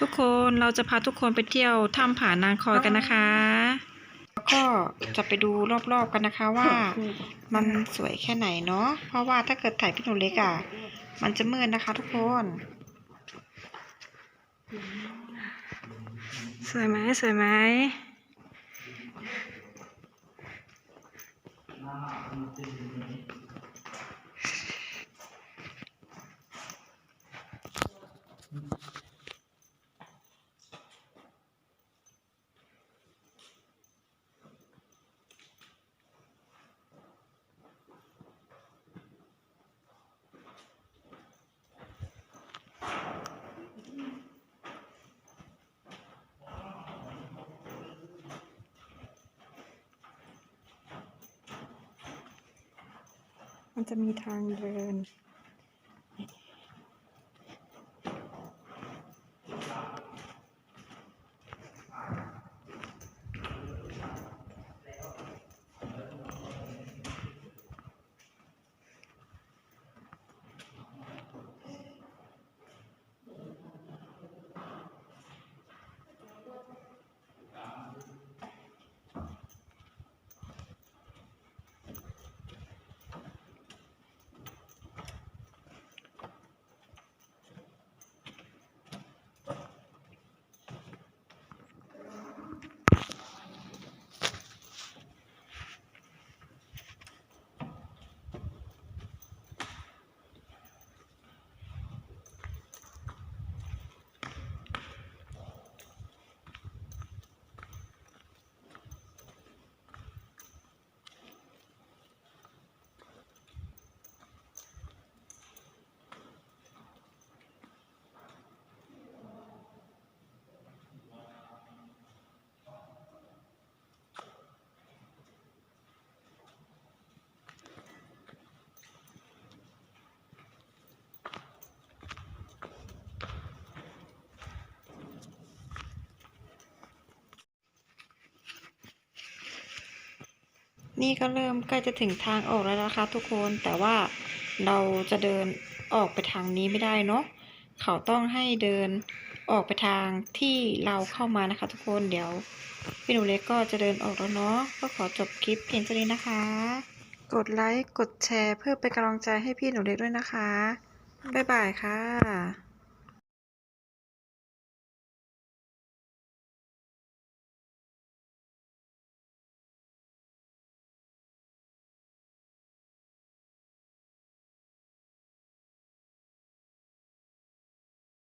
ทุกคนเราจะพาทุกคนไปเที่ยวถ้ำผานางคอยกันนะคะ แล้วก็จะไปดูรอบๆกันนะคะว่ามันสวยแค่ไหนเนาะเพราะว่าถ้าเกิดถ่ายพี่หนูเล็กอะ มันจะมืดนะคะทุกคน สวยไหมสวยไหมมั አንተ ምን นี่ก็เริ่มใกล้จะถึงทางออกแล้วนะคะทุกคนแต่ว่าเราจะเดินออกไปทางนี้ไม่ได้เนาะเขาต้องให้เดินออกไปทางที่เราเข้ามานะคะ ทุกคนเดี๋ยวพี่หนูเล็กก็จะเดินออกแล้วเนาะก็ขอจบคลิปเพียงเท่านี้นะคะ กดไลค์กดแชร์เพื่อเป็นกำลังใจให้พี่หนูเล็กด้วยนะคะบ๊ายบายค่ะ